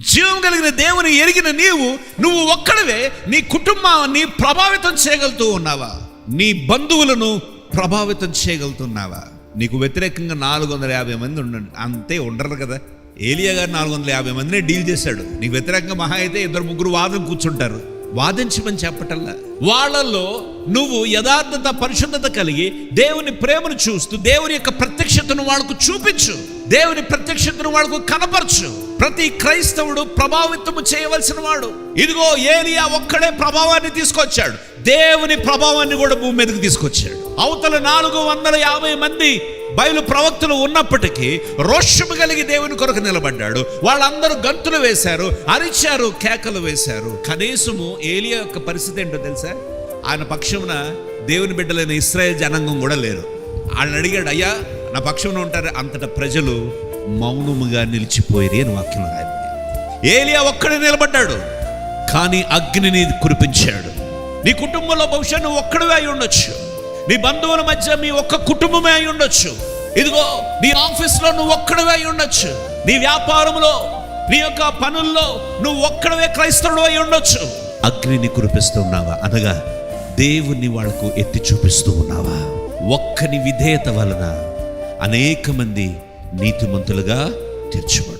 జీవం కలిగిన దేవుని ఎరిగిన నీవు నువ్వు ఒక్కడవే నీ కుటుంబాన్ని ప్రభావితం చేయగలుగుతూ ఉన్నావా? నీ బంధువులను ప్రభావితం చేయగలుగుతున్నావా? నీకు వ్యతిరేకంగా నాలుగు వందల యాభై మంది ఉండండి అంతే ఉండరు కదా. ఏలియా గారు నాలుగు వందల యాభై మందిని డీల్ చేశాడు. నీకు వ్యతిరేకంగా మహా అయితే ఇద్దరు ముగ్గురు వాదం కూర్చుంటారు. వాదించమని చెప్పటల్లా? వాళ్ళల్లో నువ్వు యథార్థత పరిశుద్ధత కలిగి దేవుని ప్రేమను చూస్తూ దేవుని యొక్క ప్రత్యక్షతను వాళ్ళకు చూపించు. దేవుని ప్రత్యక్షతను వాళ్ళకు కనపరచు. ప్రతి క్రైస్తవుడు ప్రభావితము చేయవలసిన వాడు. ఇదిగో ఏలియా ఒక్కడే ప్రభావాన్ని తీసుకొచ్చాడు. దేవుని ప్రభావాన్ని కూడా భూమి మీదకి తీసుకొచ్చాడు. అవతల నాలుగు వందల యాభై మంది బయలు ప్రవక్తలు ఉన్నప్పటికీ రోషము కలిగి దేవుని కొరకు నిలబడ్డాడు. వాళ్ళందరూ గంతులు వేశారు అరిచారు కేకలు వేశారు. కనీసము ఏలియా యొక్క పరిస్థితి ఏంటో తెలుసా? ఆయన పక్షమున దేవుని బిడ్డలైన ఇస్రాయేల్ జనాంగం కూడా లేరు ఆయన అడిగాడు అయ్యా నా పక్షమున ఉంటారు అంతటా ప్రజలు మౌనముగా నిలిచిపోయేది అని వాక్యం రాయింది ఏలియా ఒక్కడే నిలబడ్డాడు కానీ అగ్నిని కురిపించాడు. నీ కుటుంబంలో బహుశా నువ్వు ఒక్కడివే అయి ఉండొచ్చు. నీ బంధువుల మధ్య మీ ఒక్క కుటుంబమే అయి ఉండొచ్చు. ఇదిగో నీ ఆఫీస్లో నువ్వు ఒక్కడివే అయి ఉండొచ్చు. నీ వ్యాపారంలో నీ యొక్క పనుల్లో నువ్వు ఒక్కడవే క్రైస్తవుడు అయి ఉండొచ్చు. అగ్నిని కురిపిస్తున్నావా అనగా దేవుణ్ణి వాళ్ళకు ఎత్తి చూపిస్తూ ఉన్నావా? ఒక్కని విధేయత వలన అనేక మంది నీతిమంతులుగా తీర్చబడు